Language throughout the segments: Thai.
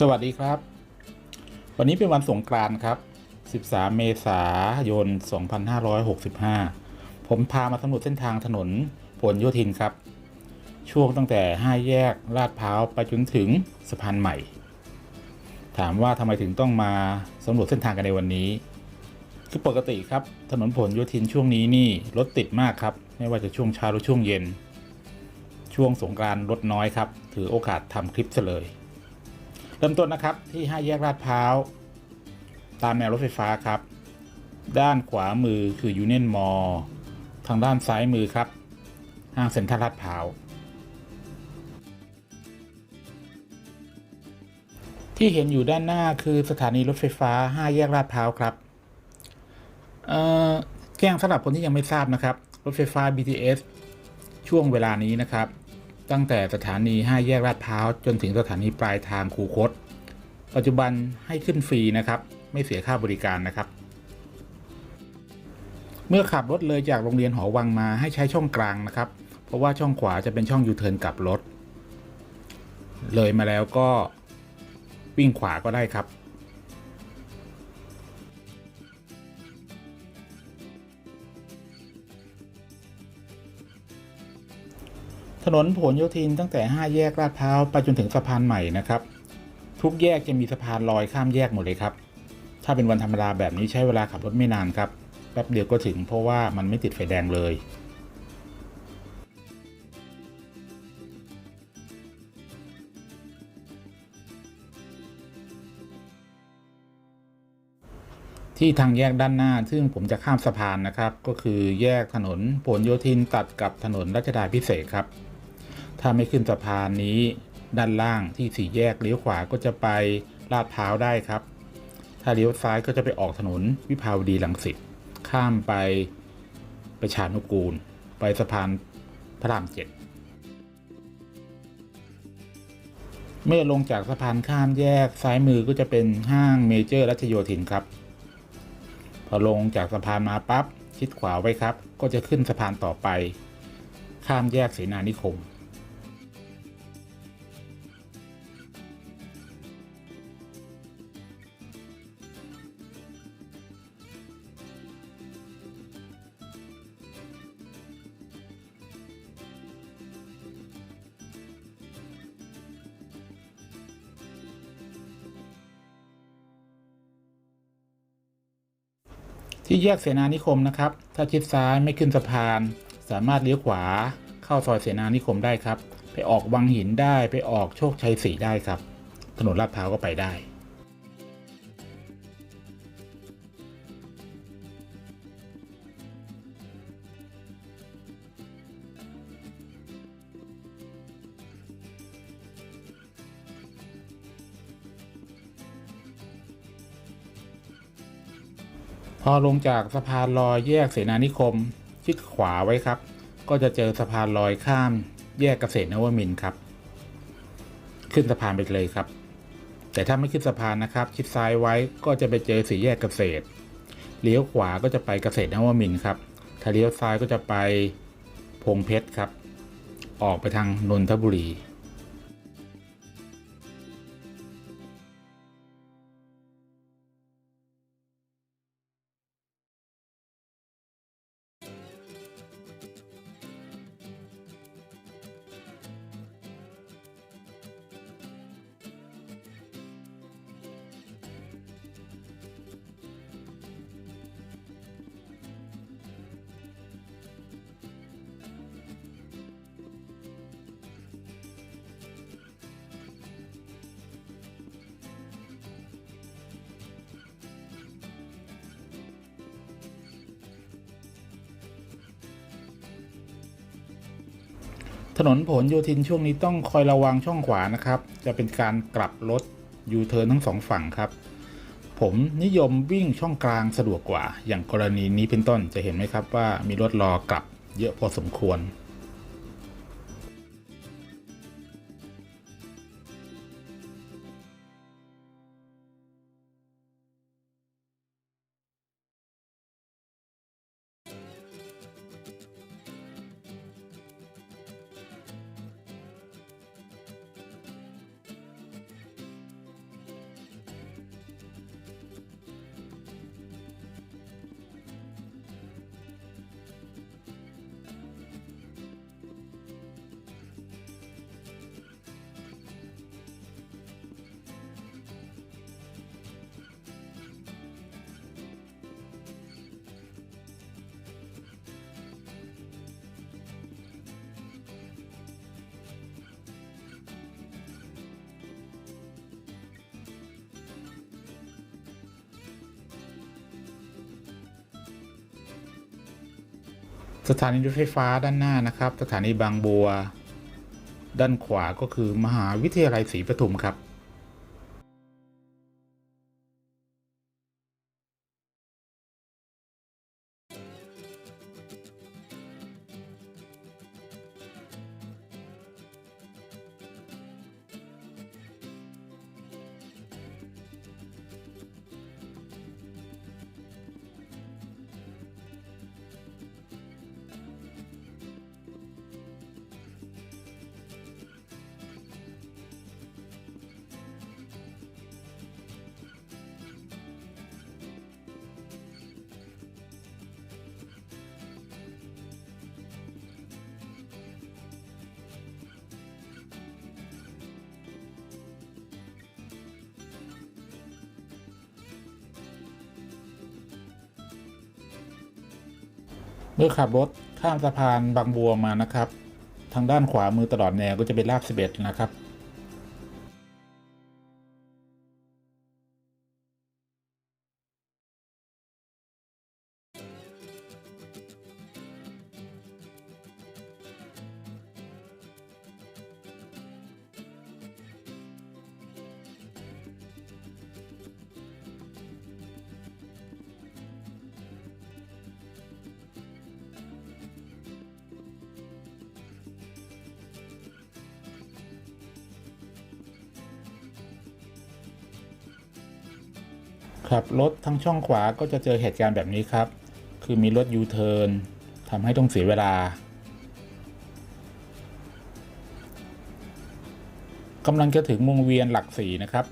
สวัสดีครับ วันนี้เป็นวันสงกรานต์ครับ 13 เมษายน 2565 ผมพามาสำรวจเส้นทางถนนผลโยธินครับ ช่วงตั้งแต่ 5 แยกลาดพร้าวไปจนถึงสะพานใหม่ ถามว่าทำไมถึงต้องมาสำรวจเส้นทางกันในวันนี้ คือปกติครับ ถนนผลโยธินช่วงนี้นี่รถติดมากครับ ไม่ว่าจะช่วงเช้าหรือช่วงเย็น ช่วงสงกรานต์รถน้อยครับ ถือโอกาสทำคลิปซะเลย เริ่มต้นนะครับที่ 5 แยกลาดพร้าว ตามแนวรถไฟฟ้าครับ ด้านขวามือคือยูเนียนมอลทางด้านซ้ายมือครับ ห้างเซ็นทรัลลาดพร้าว ที่เห็นอยู่ด้านหน้าคือสถานีรถไฟฟ้า 5 แยกลาดพร้าวครับเออแจ้งสำหรับคนที่ยังไม่ทราบนะครับ รถไฟฟ้า BTS ช่วงเวลานี้นะครับ ตั้งแต่สถานี 5 แยกลาดพร้าว จนถึงสถานีปลายทางคูคต ปัจจุบันให้ขึ้นฟรีนะครับ ไม่เสียค่าบริการนะครับ เมื่อขับรถเลยจากโรงเรียนหอวังมาให้ใช้ช่องกลางนะครับ เพราะว่าช่องขวาจะเป็นช่องยูเทิร์นกลับรถ เลยมาแล้วก็วิ่งขวาก็ได้ครับ ถนนผลโยธินตั้งแต่ 5 แยกลาดพร้าวไปจนถึงสะพานใหม่นะครับ ทุกแยกจะมีสะพานลอยข้ามแยกหมดเลยครับ ถ้าเป็นวันธรรมดาแบบนี้ใช้เวลาขับรถไม่นานครับ แป๊บเดียวก็ถึงเพราะว่ามันไม่ติดไฟแดงเลย ที่ทางแยกด้านหน้าซึ่งผมจะข้ามสะพานนะครับ ก็คือแยกถนนผลโยธินตัดกับถนนรัชดาพิเศษครับ ถ้าไม่ขึ้นสะพานนี้ด้านล่างที่สี่แยกเลี้ยวขวาก็จะไปลาดพร้าวได้ครับ ถ้าเลี้ยวซ้ายก็จะไปออกถนนวิภาวดีลังสิตข้ามไปประชานุกูล ไปสะพานพระรามเจ็ดเมื่อลงจากสะพานข้ามแยกซ้ายมือก็จะเป็นห้างเมเจอร์รัชโยธินครับ พอลงจากสะพานมาปั๊บชิดขวาไว้ครับ ก็จะขึ้นสะพานต่อไป ข้ามแยกเสนานิคม ที่แยกเสนานิคมนะครับ ถ้าชิดซ้ายไม่ขึ้นสะพาน สามารถเลี้ยวขวา เข้าซอยเสนานิคมได้ครับ ไปออกวังหินได้ไปออกโชคชัยสีได้ครับ ถนนลาดพร้าวก็ไปได้ อลงจากสะพานลอยแยกเสนานิคม ชิดขวาไว้ครับ ก็จะเจอสะพานลอยข้าม แยกเกษตรนวมินทร์ครับ ขึ้นสะพานไปเลยครับ แต่ถ้าไม่ขึ้นสะพานนะครับชิดซ้ายไว้ก็จะไปเจอสี่แยกเกษตรเลี้ยวขวาก็จะไปเกษตรนวมินทร์ครับถ้าเลี้ยวซ้ายก็จะไปพงเพชรครับ ออกไปทางนนทบุรี ถนนผลโยธินช่วงนี้ต้องคอยระวังช่องขวานะครับ จะเป็นการกลับรถยูเทิร์นทั้งสองฝั่งครับ ผมนิยมวิ่งช่องกลางสะดวกกว่า อย่างกรณีนี้เป็นต้นจะเห็นไหมครับว่ามีรถรอกลับเยอะพอสมควร สถานีรถไฟฟ้าด้านหน้านะครับ สถานีบางบัว ด้านขวาก็คือมหาวิทยาลัยศรีปทุมครับ เมื่อขับรถข้ามสะพานบางบัวมานะครับ ทางด้านขวามือตลอดแนวก็จะเป็นลาดสิบ11นะครับ ขับรถทั้งช่องขวาก็จะเจอเหตุการณ์แบบนี้ครับ คือมีรถยูเทิร์นทำให้ต้องเสียเวลากำลังจะถึงวงเวียนหลักสี่นะครับ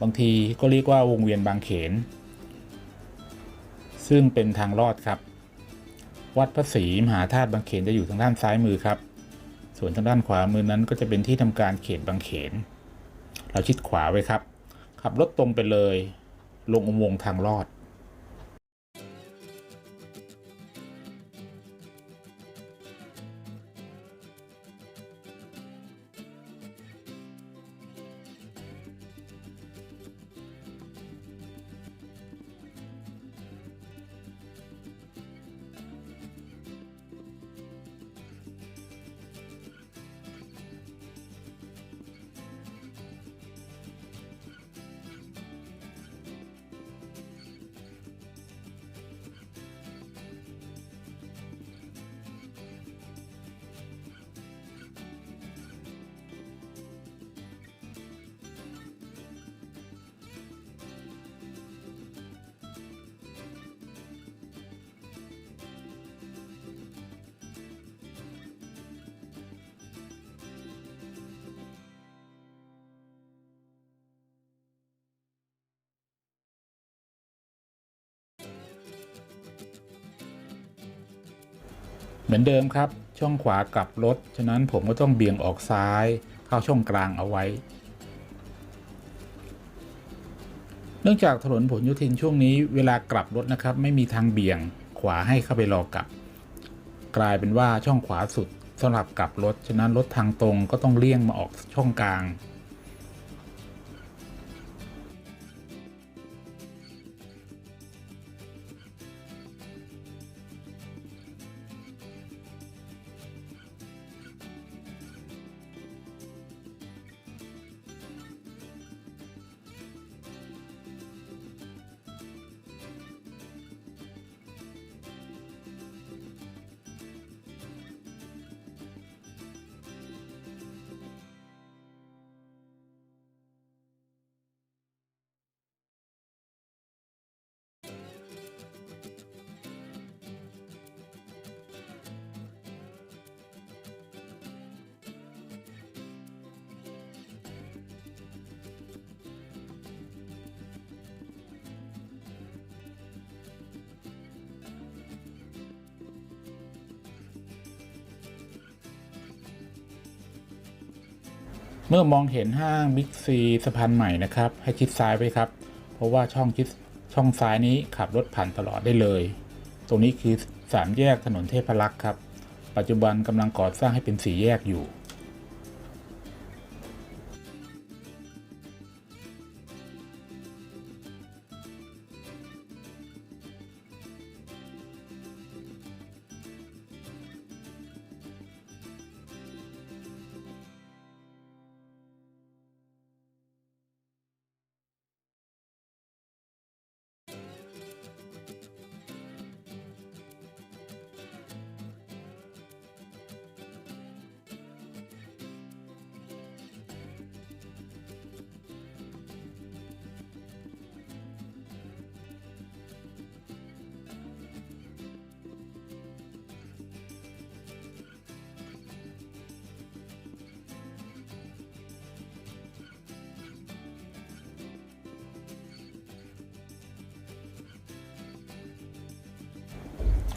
บางทีก็เรียกว่าวงเวียนบางเขน ซึ่งเป็นทางลอดครับ วัดพระศรีมหาธาตุบางเขนจะอยู่ทางด้านซ้ายมือครับ ส่วนทางด้านขวามือนั้นก็จะเป็นที่ทำการเขตบางเขน เราชิดขวาไว้ครับ ขับรถตรงไปเลย ลงอุโมงค์ทางลอด เหมือนเดิมครับ ช่องขวากลับรถ ฉะนั้นผมก็ต้องเบี่ยงออกซ้าย เข้าช่องกลางเอาไว้ เนื่องจากถนนผลโยธินช่วงนี้เวลากลับรถนะครับ ไม่มีทางเบี่ยงขวาให้เข้าไปรอกลับ กลายเป็นว่าช่องขวาสุดสำหรับกลับรถ ฉะนั้นรถทางตรงก็ต้องเลี่ยงมาออกช่องกลาง เมื่อมองเห็นห้างบิ๊กซีสะพานใหม่นะครับ ให้ชิดซ้ายไปครับ เพราะว่าช่องชิดช่องซ้ายนี้ขับรถผ่านตลอดได้เลย ตรงนี้คือสามแยกถนนเทพรักษ์ครับ ปัจจุบันกำลังก่อสร้างให้เป็นสี่แยกอยู่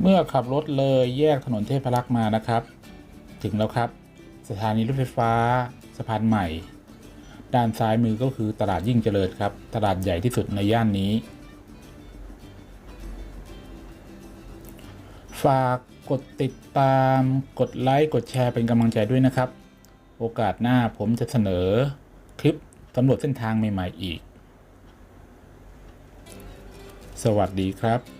เมื่อขับรถเลยแยกถนนเทพรักษ์มานะครับ ถึงแล้วครับ สถานีรถไฟฟ้าสะพานใหม่ ด้านซ้ายมือก็คือตลาดยิ่งเจริญครับ ตลาดใหญ่ที่สุดในย่านนี้ ฝากกดติดตามกดไลค์กดแชร์เป็นกำลังใจด้วยนะครับ โอกาสหน้าผมจะเสนอคลิปสำรวจเส้นทางใหม่ ๆ อีก สวัสดีครับ